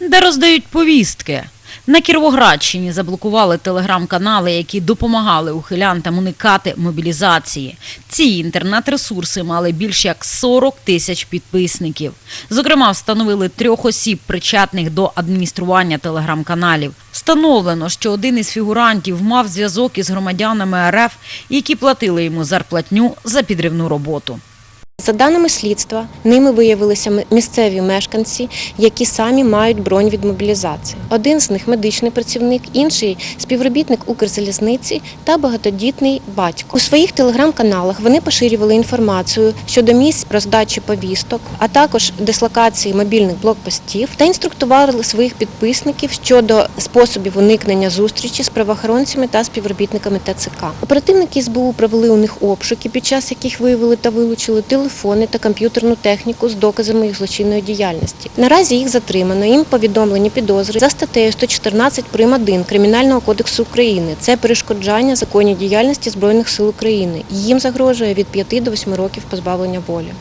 де роздають повістки. На Кіровоградщині заблокували телеграм-канали, які допомагали ухилянтам уникати мобілізації. Ці інтернет-ресурси мали більш як 40 тисяч підписників. Зокрема, встановили трьох осіб, причетних до адміністрування телеграм-каналів. Встановлено, що один із фігурантів мав зв'язок із громадянами РФ, які платили йому зарплатню за підривну роботу. За даними слідства, ними виявилися місцеві мешканці, які самі мають бронь від мобілізації. Один з них медичний працівник, інший співробітник Укрзалізниці та багатодітний батько. У своїх телеграм-каналах вони поширювали інформацію щодо місць роздачі повісток, а також дислокації мобільних блокпостів та інструктували своїх підписників щодо способів уникнення зустрічі з правоохоронцями та співробітниками ТЦК. Оперативники СБУ провели у них обшуки, під час яких виявили та вилучили телефони та комп'ютерну техніку з доказами їх злочинної діяльності. Наразі їх затримано. Їм повідомлені підозри за статтею 114 прим. 1 Кримінального кодексу України. Це перешкоджання законній діяльності збройних сил України. Їм загрожує від 5 до 8 років позбавлення волі.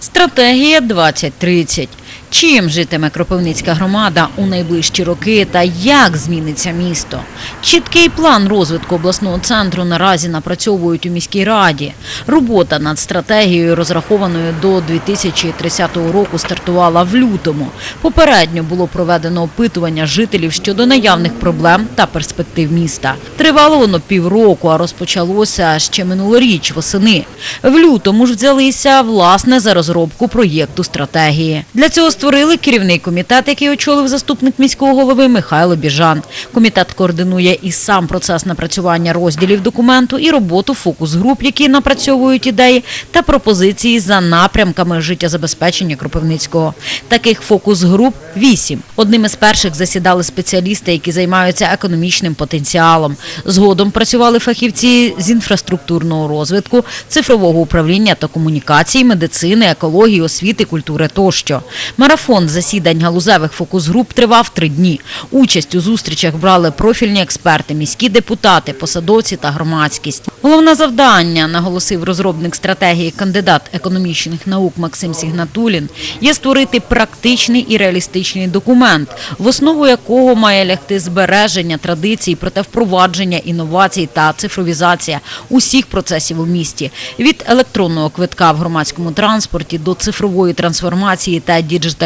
Стратегія 2030. Чим житиме Кропивницька громада у найближчі роки та як зміниться місто? Чіткий план розвитку обласного центру наразі напрацьовують у міській раді. Робота над стратегією, розрахованою до 2030 року, стартувала в лютому. Попередньо було проведено опитування жителів щодо наявних проблем та перспектив міста. Тривало воно півроку, а розпочалося ще минулоріч восени. В лютому ж взялися власне за розробку проєкту стратегії. Для цього створили керівний комітет, який очолив заступник міського голови Михайло Біжан. Комітет координує і сам процес напрацювання розділів документу, і роботу фокус-груп, які напрацьовують ідеї та пропозиції за напрямками життєзабезпечення Кропивницького. Таких фокус-груп вісім. Одним із перших засідали спеціалісти, які займаються економічним потенціалом. Згодом працювали фахівці з інфраструктурного розвитку, цифрового управління та комунікацій, медицини, екології, освіти, культури тощо. Марафон засідань галузевих фокус-груп тривав три дні. Участь у зустрічах брали профільні експерти, міські депутати, посадовці та громадськість. Головне завдання, наголосив розробник стратегії кандидат економічних наук Максим Сігнатулін, є створити практичний і реалістичний документ, в основу якого має лягти збереження традицій, проте впровадження інновацій та цифровізація усіх процесів у місті від електронного квитка в громадському транспорті до цифрової трансформації та діджиталізації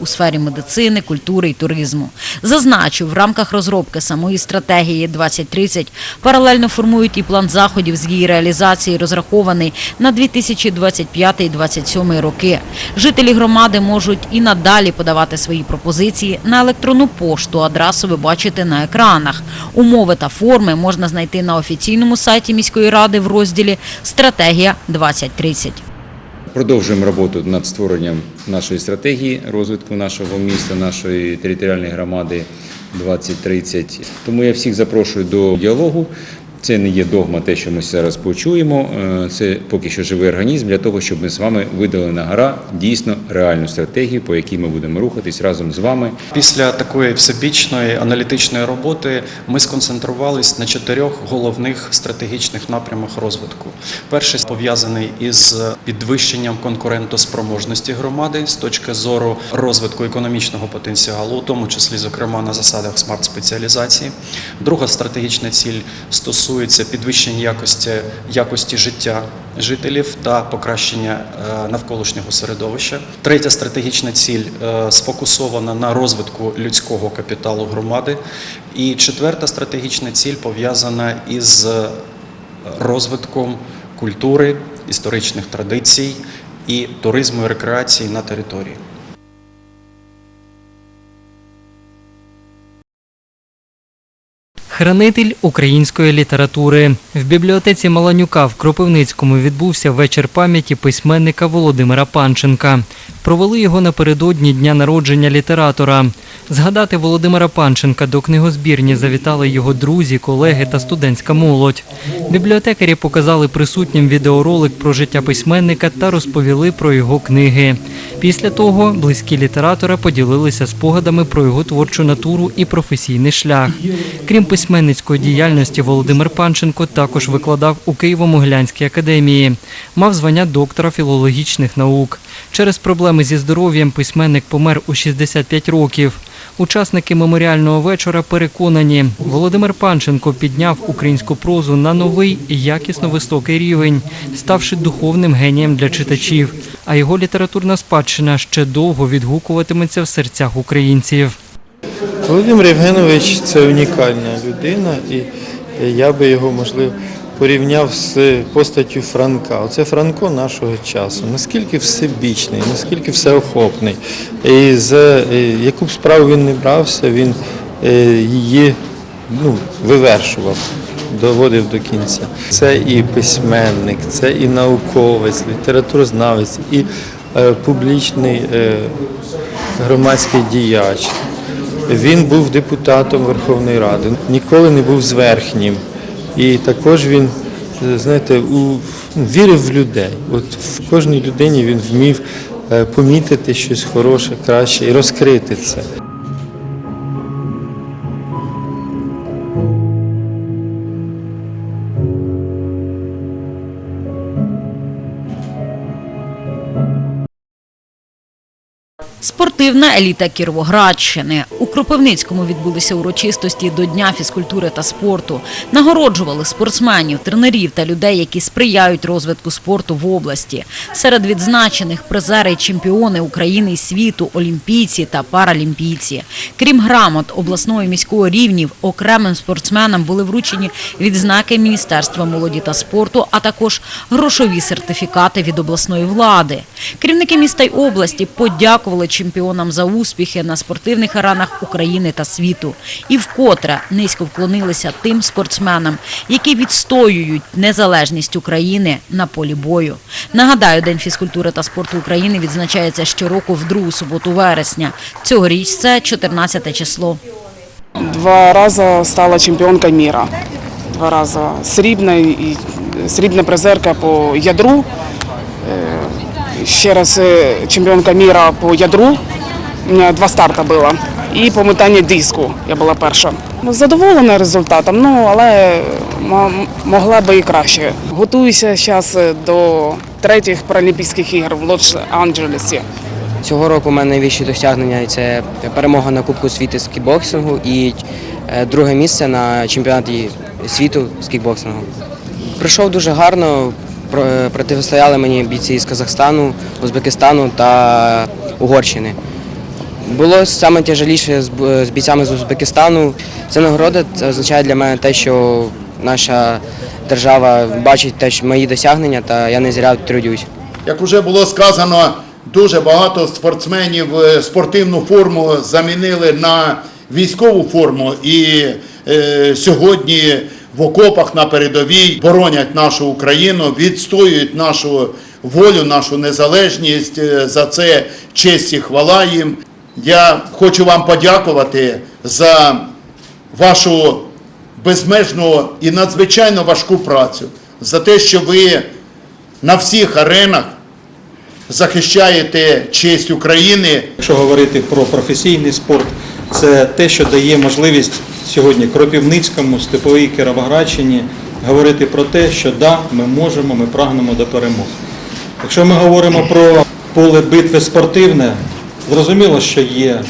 у сфері медицини, культури і туризму. Зазначу, в рамках розробки самої стратегії 2030 паралельно формують і план заходів з її реалізації, розрахований на 2025-2027 роки. Жителі громади можуть і надалі подавати свої пропозиції на електронну пошту. Адресу ви бачите на екранах. Умови та форми можна знайти на офіційному сайті міської ради в розділі Стратегія 2030. Продовжуємо роботу над створенням нашої стратегії розвитку нашого міста, нашої територіальної громади 2030. Тому я всіх запрошую до діалогу. Це не є догма, те, що ми зараз почуємо. Е, Це поки що живий організм для того, щоб ми з вами видали на гора дійсно реальну стратегію, по якій ми будемо рухатись разом з вами. Після такої всебічної аналітичної роботи ми сконцентрувались на чотирьох головних стратегічних напрямах розвитку. Перший пов'язаний із підвищенням конкурентоспроможності громади з точки зору розвитку економічного потенціалу, у тому числі, зокрема, на засадах смарт-спеціалізації. Друга стратегічна ціль стосується підвищення якості, якості життя жителів та покращення е, навколишнього середовища. Третя стратегічна ціль е, сфокусована на розвитку людського капіталу громади. І четверта стратегічна ціль пов'язана із е, розвитком культури, історичних традицій і туризму і рекреації на території. Хранитель української літератури в бібліотеці Маланюка в Кропивницькому відбувся вечір пам'яті письменника Володимира Панченка. Провели його напередодні дня народження літератора. Згадати Володимира Панченка до книгозбірні завітали його друзі, колеги та студентська молодь. Бібліотекарі показали присутнім відеоролик про життя письменника та розповіли про його книги. Після того близькі літератора поділилися спогадами про його творчу натуру і професійний шлях. Крім письменника, письменницької діяльності Володимир Панченко також викладав у Києво-Могилянській академії. Мав звання доктора філологічних наук. Через проблеми зі здоров'ям письменник помер у 65 років. Учасники меморіального вечора переконані, Володимир Панченко підняв українську прозу на новий і якісно високий рівень, ставши духовним генієм для читачів. А його літературна спадщина ще довго відгукуватиметься в серцях українців. Володимир Євгенович це унікальна людина, і я би його, можливо, порівняв з постаттю Франка. Оце Франко нашого часу. Наскільки всебічний, наскільки всеохопний. І за яку б справу він не брався, він е, її ну, вивершував, доводив до кінця. Це і письменник, це і науковець, літературознавець, і е, публічний е, громадський діяч. Він був депутатом Верховної Ради, ніколи не був зверхнім. І також він, е, знаєте, у, вірив в людей. От в кожній людині він вмів е, помітити щось хороше, краще і розкрити це. Спортивна еліта Кіровоградщини. У Кропивницькому відбулися урочистості до Дня фізкультури та спорту. Нагороджували спортсменів, тренерів та людей, які сприяють розвитку спорту в області. Серед відзначених призери чемпіони України і світу, олімпійці та паралімпійці. Крім грамот обласного і міського рівнів, окремим спортсменам були вручені відзнаки Міністерства молоді та спорту, а також грошові сертифікати від обласної влади. Керівники міста й області подякували чемпіонам за успіхи на спортивних аранах України та світу. І вкотре низько вклонилися тим спортсменам, які відстоюють незалежність України на полі бою. Нагадаю, День фізкультури та спорту України відзначається щороку в другу суботу вересня. Цьогоріч це 14 число. Два рази стала чемпіонкою міра. Два рази срібна і срібна призерка по ядру. Е, Ще раз е, чемпіонка міра по ядру. У мене два старти було. І по метанню диску я була перша. Задоволена результатом, ну але могла би і краще. Готуюся зараз до третіх Паралімпійських ігор в Лос-Анджелесі. Цього року у мене найвищі досягнення це перемога на Кубку світу з кікбоксингу і е, друге місце на чемпіонаті світу з кікбоксингу. Прийшов дуже гарно, е, протистояли мені бійці з Казахстану, Узбекистану та Угорщини. Було саме тяжеліше з бійцями з Узбекистану. Це нагорода означає для мене те, що наша держава бачить теж мої досягнення, та я не зря трудюсь. Як вже було сказано, дуже багато спортсменів е, спортивну форму замінили на військову форму, і е, сьогодні в окопах на передовій боронять нашу Україну, відстоюють нашу волю, нашу незалежність. Е, За це честь і хвала їм. Я хочу вам подякувати за вашу безмежну і надзвичайно важку працю, за те, що ви на всіх аренах захищаєте честь України. Якщо говорити про професійний спорт, це те, що дає можливість сьогодні Кропівницькому, Степовій Кіровоградщині говорити про те, що да, ми можемо, ми прагнемо до перемог. Якщо ми говоримо про поле битви спортивне, зрозуміло, що є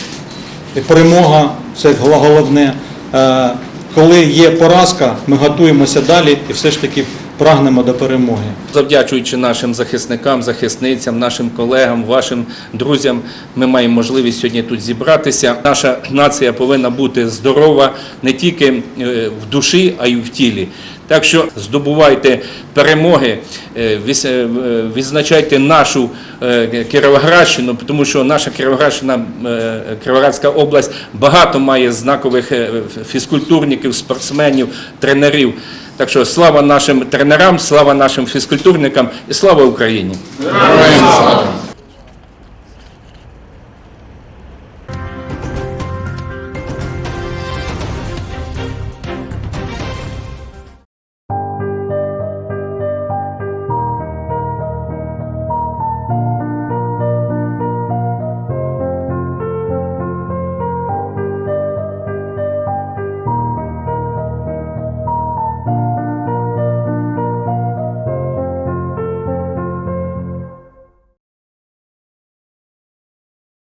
перемога, це головне. Е, Коли є поразка, ми готуємося далі і все ж таки прагнемо до перемоги. Завдячуючи нашим захисникам, захисницям, нашим колегам, вашим друзям, ми маємо можливість сьогодні тут зібратися. Наша нація повинна бути здорова не тільки е, в душі, а й в тілі. Так що здобувайте перемоги, е, е, відзначайте нашу Кіровоградщину, тому що наша Кіровоградщина, Кіровоградська область багато має знакових фізкультурників, спортсменів, тренерів. Так що слава нашим тренерам, слава нашим фізкультурникам і слава Україні! Героям слава!